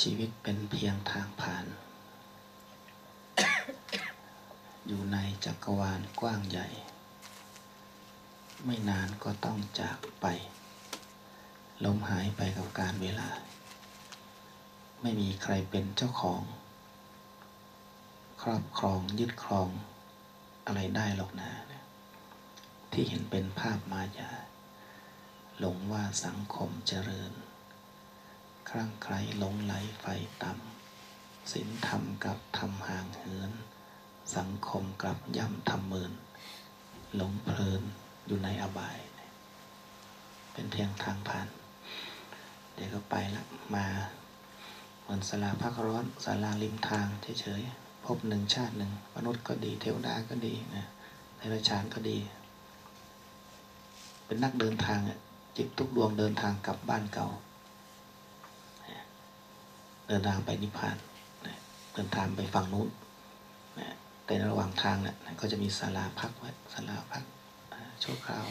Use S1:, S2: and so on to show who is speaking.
S1: ชีวิตเป็นเพียงทางผ่าน อยู่ในจักรวาลกว้างใหญ่ ไม่นานก็ต้องจากไป ล้มหายไปกับการเวลา ไม่มีใครเป็นเจ้าของ ครอบครองยึดครองอะไรได้หรอกนะ ที่เห็นเป็นภาพมายา หลงว่าสังคมเจริญ รั่งไคล้หลงไหลไฟต่ำศีลธรรมกับทำห่างเหิน สังคมกลับย่ำทำเมินหลงเพลินอยู่ในอบาย เป็นเพียงทางผ่าน เดี๋ยวก็ไปละมาเหมือนสลาพักร้อนสาราริมทางเฉยๆพบหนึ่งชาติหนึ่ง มนุษย์ก็ดีเทวดาก็ดีนะเทวชานก็ดี เป็นนักเดินทางจิตทุกดวงเดินทางกลับบ้านเก่า เดินทางไปนิพพานนะเดินทางไปฝั่งนู้นนะแต่ในระหว่างทางนะก็จะมีศาลาพักไว้ศาลาพักชั่วคราว